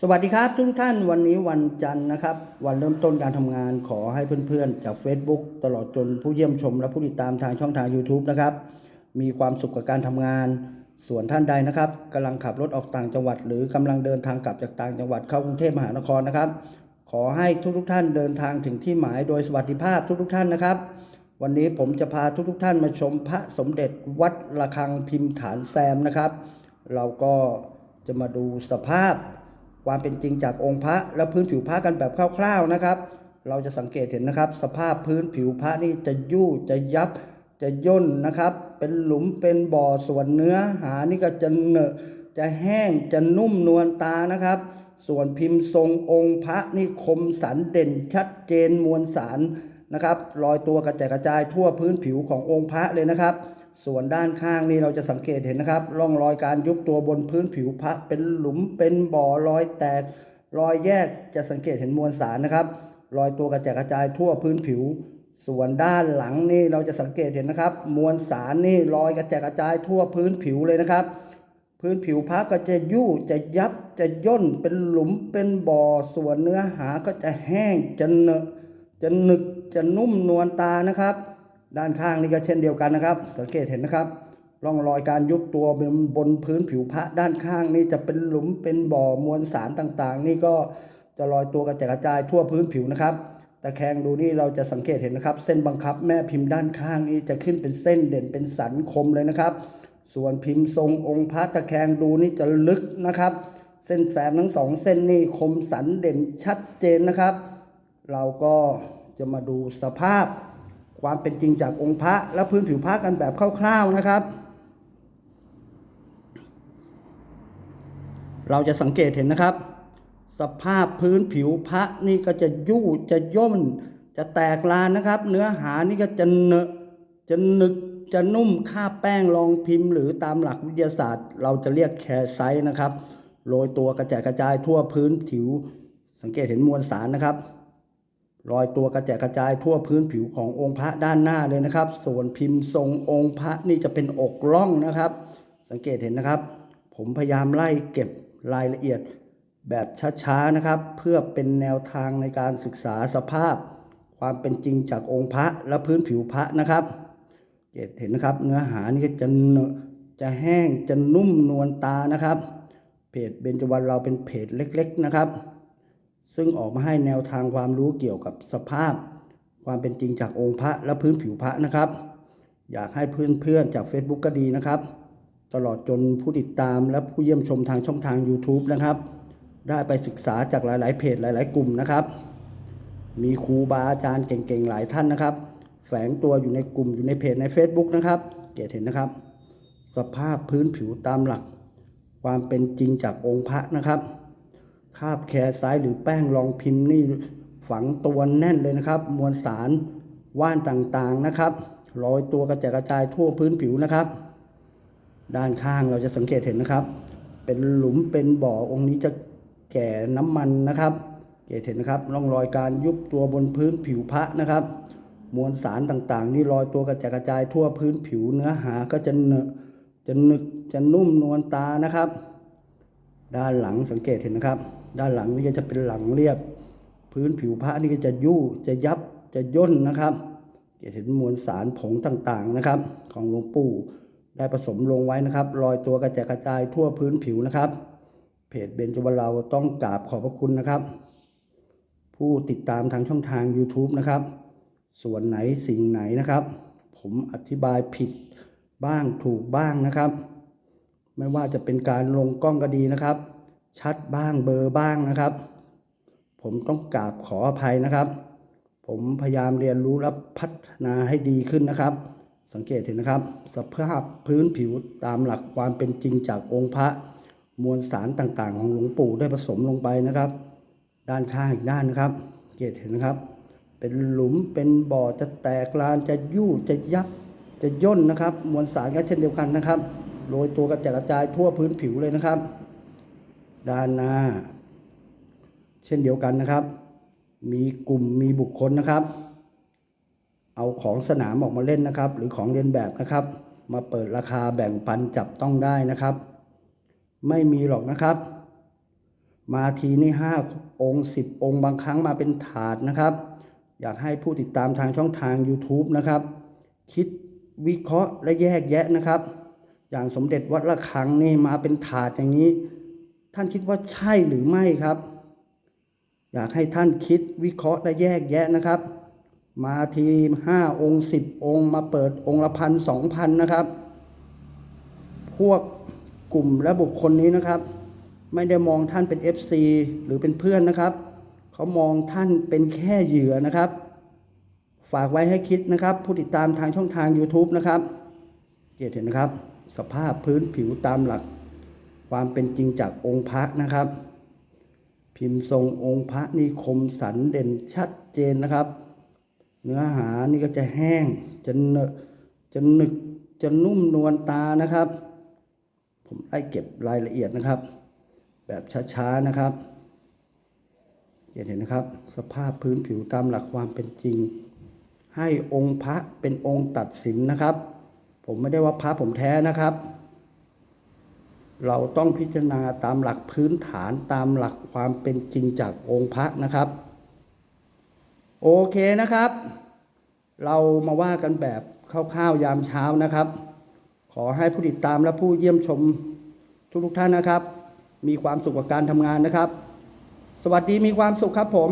สวัสดีครับทุกท่านวันนี้วันจันทร์นะครับ วันเริ่มต้นการทำงานขอให้เพื่อนๆ จาก Facebook ตลอดจนผู้เยี่ยมชมและผู้ติดตามทางช่องทาง YouTube นะครับ มีความสุขกับการทำงาน ส่วนท่านใดนะครับกำลังขับรถออกต่างจังหวัด หรือกำลังเดินทางกลับจากต่างจังหวัดเข้ากรุงเทพมหานครนะครับ ขอให้ทุกๆท่านเดินทางถึงที่หมายโดยสวัสดิภาพทุกๆท่านนะครับ วันนี้ผมจะพาทุกๆท่านมาชมพระสมเด็จวัดระฆังพิมพ์ฐานแซมนะครับ เราก็จะมาดูสภาพ ความเป็นจริงจากองค์พระและพื้นผิวพระกันแบบคร่าวๆนะครับ เราจะสังเกตเห็นนะครับ สภาพพื้นผิวพระนี่จะยู่จะยับจะย่นนะครับ เป็นหลุมเป็นบ่อส่วนเนื้อหานี่ก็จะเหนอะจะแห้งจะนุ่มนวลตานะครับ ส่วนพิมพ์ทรงองค์พระนี่คมสันเด่นชัดเจนมวลสารนะครับรอยตัวกระจายกระจายทั่วพื้นผิวขององค์พระเลยนะครับ ส่วนด้านข้างนี่เราจะสังเกตเห็นนะครับ ร่องรอยการยุบตัวบนพื้นผิวพระเป็นหลุมเป็นบ่อรอยแตก รอยแยกจะสังเกตเห็นมวลสารนะครับรอยตัวกระจายกระจายทั่วพื้นผิว ส่วนด้านหลังนี่เราจะสังเกตเห็นนะครับ มวลสารนี่รอยกระจายกระจายทั่วพื้นผิวเลยนะครับ พื้นผิวพระก็จะยู่จะยับจะย่นเป็นหลุมเป็นบ่อส่วนเนื้อหาก็จะแห้งจะเนอะจะหนึกจะนุ่มนวลตานะครับ ด้านข้างนี่ก็เช่นเดียวกันนะครับ สังเกตเห็นนะครับร่องรอยการยุบตัวบนบนพื้นผิวพระด้านข้างนี่จะเป็นหลุมเป็นบ่อมวลสารต่างๆ นี่ก็จะลอยตัวกระจายกระจายทั่วพื้นผิวนะครับตะแคงดูนี่เราจะสังเกตเห็นนะครับ เส้นบังคับแม่พิมพ์ด้านข้างนี่จะขึ้นเป็นเส้นเด่นเป็นสันคมเลยนะครับ ส่วนพิมพ์ทรงองค์พระตะแคงดูนี่จะลึกนะครับ เส้นแสมทั้งสองเส้นนี่คมสันเด่นชัดเจนนะครับ เราก็จะมาดูสภาพ ความเป็นจริงจากองค์พระและพื้นผิวพระกันแบบคร่าวๆนะครับ เราจะสังเกตเห็นนะครับ สภาพพื้นผิวพระนี่ก็จะยู่จะย่นจะแตกลานนะครับ เนื้อหานี่ก็จะเนอะจะหนึกจะนุ่มค่าบแป้งรองพิมพ์ หรือตามหลักวิทยาศาสตร์ เราจะเรียกแคร์ไซส์นะครับโรยตัวกระจายกระจายทั่วพื้นผิว สังเกตเห็นมวลสารนะครับ รอยตัวกระจายกระจายทั่วพื้นผิวขององค์พระด้านหน้าเลยนะครับ ส่วนพิมพ์ทรงองค์พระนี่จะเป็นอกล่องนะครับ สังเกตเห็นนะครับ ผมพยายามไล่เก็บรายละเอียดแบบช้าๆนะครับ เพื่อเป็นแนวทางในการศึกษาสภาพ ความเป็นจริงจากองค์พระและพื้นผิวพระนะครับเห็นนะครับ เนื้อหานี่ก็จะเนอะจะแห้งจะนุ่มนวลตานะครับ เพจเบญจวรรณเราเป็นเพจเล็ก ๆนะครับ ซึ่งออกมาให้แนวทางความรู้เกี่ยวกับสภาพ ความเป็นจริงจากองค์พระและพื้นผิวพระนะครับ อยากให้เพื่อนๆจาก Facebook ก็ดีนะครับ ตลอดจนผู้ติดตามและผู้เยี่ยมชมทางช่องทาง YouTube นะครับ ได้ไปศึกษาจากหลาย ๆ เพจหลาย ๆ กลุ่มนะครับ มีครูบาอาจารย์เก่งๆ หลายท่านนะครับ แฝงตัวอยู่ในกลุ่มอยู่ในเพจใน Facebook นะครับเกตเห็นนะครับ สภาพพื้นผิวตามหลัก ความเป็นจริงจากองค์พระนะครับ คาบแคร์ซ้ายหรือแป้งรองพิมพ์นี่ฝังตัวแน่นเลยนะครับ มวลสารว่านต่างๆนะครับรอยตัวกระจายกระจายทั่วพื้นผิวนะครับ ด้านข้างเราจะสังเกตเห็นนะครับ เป็นหลุมเป็นบ่อองค์นี้จะแก่น้ำมันนะครับเกตเห็นนะครับร่องรอยการยุบตัวบนพื้นผิวพระนะครับ มวลสารต่างๆ นี่ลอยตัวกระจายกระจายทั่วพื้นผิวเนื้อหาก็จะเนอะจะหนึกจะนุ่มนวลตานะครับ ด้านหลังสังเกตเห็นนะครับ ด้านหลังนี่ก็จะเป็นหลังเรียบ พื้นผิวพระนี่ก็จะยู่จะยับจะย่นนะครับจะเห็นมวลสารผงต่างๆนะครับ ของหลวงปู่ได้ผสมลงไว้นะครับรอยตัวกระจายกระจายทั่วพื้นผิวนะครับ เพจเบญจวรรณเราต้องกราบขอบพระคุณนะครับ ผู้ติดตามทางช่องทาง YouTube นะครับ ส่วนไหนสิ่งไหนนะครับ ผมอธิบายผิดบ้างถูกบ้างนะครับ ไม่ว่าจะเป็นการลงกล้องก็ดีนะครับ ชัดบ้างเบอร์บ้างนะครับ ผมต้องกราบขออภัยนะครับ ผมพยายามเรียนรู้และพัฒนาให้ดีขึ้นนะครับ สังเกตเห็นนะครับ สภาพพื้นผิวตามหลักความเป็นจริงจากองค์พระมวลสารต่างๆ ของหลวงปู่ได้ผสมลงไปนะครับ ด้านข้างอีกด้านนะครับ เกตเห็นนะครับ เป็นหลุมเป็นบ่อจะแตกลานจะยู่จะยับจะย่นนะครับ มวลสารก็เช่นเดียวกันนะครับ โรยตัวกระจายกระจายทั่วพื้นผิวเลยนะครับ ด้านหน้า เช่นเดียวกันนะครับ มีกลุ่มมีบุคคลนะครับ เอาของสนามออกมาเล่นนะครับ หรือของเรียนแบบนะครับ มาเปิดราคาแบ่งปันจับต้องได้นะครับ ไม่มีหรอกนะครับ มาทีนี่ห้าองค์สิบองค์บางครั้งมาเป็นถาดนะครับ อยากให้ผู้ติดตามทางช่องทาง YouTube นะครับ คิดวิเคราะห์และแยกแยะนะครับ อย่างสมเด็จวัดละคังนี่มาเป็นถาดอย่างนี้ ท่านคิดว่าใช่หรือไม่ครับ อยากให้ท่านคิดวิเคราะห์และแยกแยะนะครับ มาทีห้าองค์สิบองค์มาเปิดองค์ละพันสองพันนะครับ พวกกลุ่มและบุคคลนี้นะครับ ไม่ได้มองท่านเป็น FC หรือเป็นเพื่อนนะครับ เขามองท่านเป็นแค่เหยื่อนะครับ ฝากไว้ให้คิดนะครับ ผู้ติดตามทางช่องทาง YouTube นะครับ เกียรติเห็นนะครับ สภาพพื้นผิวตามหลัก ความเป็นจริงจากองค์พระนะครับ พิมพ์ทรงองค์พระนี่คมสันเด่นชัดเจนนะครับ เนื้อหานี่ก็จะแห้งจะเนจะหนึกจะนุ่มนวลตานะครับ ผมได้เก็บรายละเอียดนะครับ แบบช้าๆนะครับเห็นนะครับ สภาพพื้นผิวตามหลักความเป็นจริง ให้องค์พระเป็นองค์ตัดสินนะครับ ผมไม่ได้ว่าพระผมแท้นะครับ เราต้องพิจารณาตามหลักพื้นฐานตามหลักความเป็นจริงจากองค์พระนะครับ โอเคนะครับ เรามาว่ากันแบบคร่าวๆยามเช้านะครับ ขอให้ผู้ติดตามและผู้เยี่ยมชมทุกๆท่านนะครับ มีความสุขกับการทำงานนะครับ สวัสดีมีความสุขครับผม